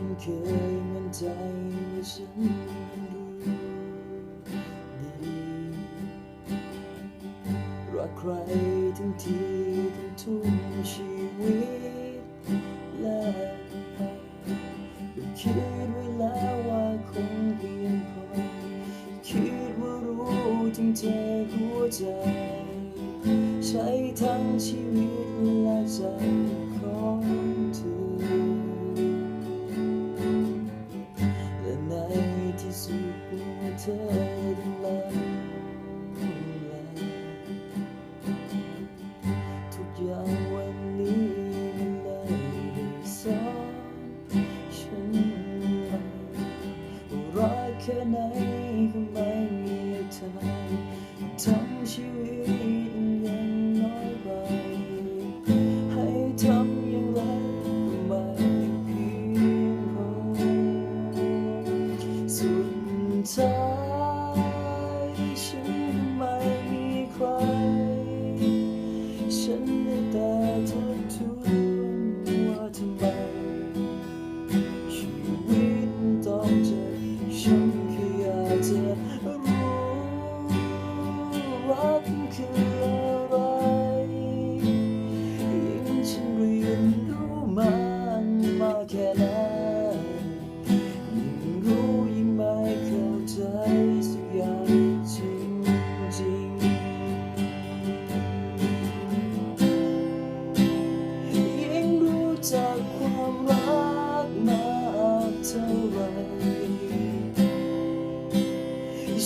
ฉันเคยมั่นใจว่าฉันรู้ดีรักใครทั้งทีต้องทุ่มชีวิตและคิดไว้แล้วว่าคงเพียงพอคิดว่ารู้จริงใจหัวใจ ใช้ทั้งชีวิตและใจของ ทุกอย่างวันนี้มันเลยได้สอนฉันมาว่ารักแค่ไหนก็ไม่มีทางทั้งชีวิตยังน้อยไปให้ทำอย่างไรก็ไม่เพียงพอสุดท้าย รู้รั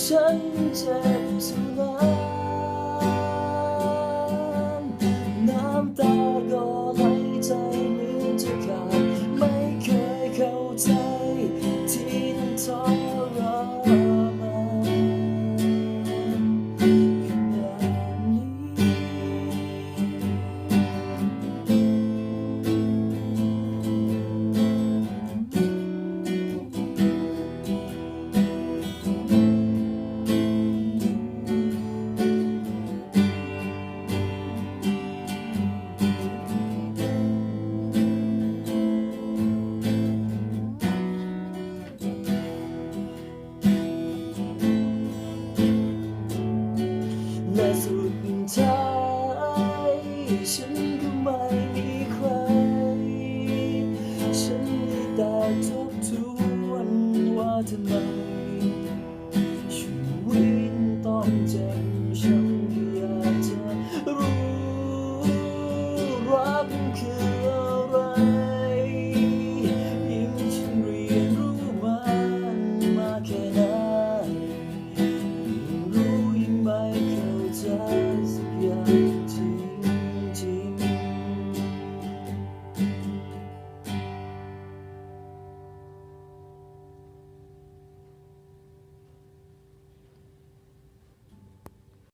ฉันเจ็บเท่านั้น และสุดท้ายฉันก็ไม่มีใคร ฉันได้แต่ทบทวนว่าทำไมชีวิตต้องเจ็บช้ำอยากจะรู้รักคืออะไรยิ่งฉันเรียนรู้มันมากแค่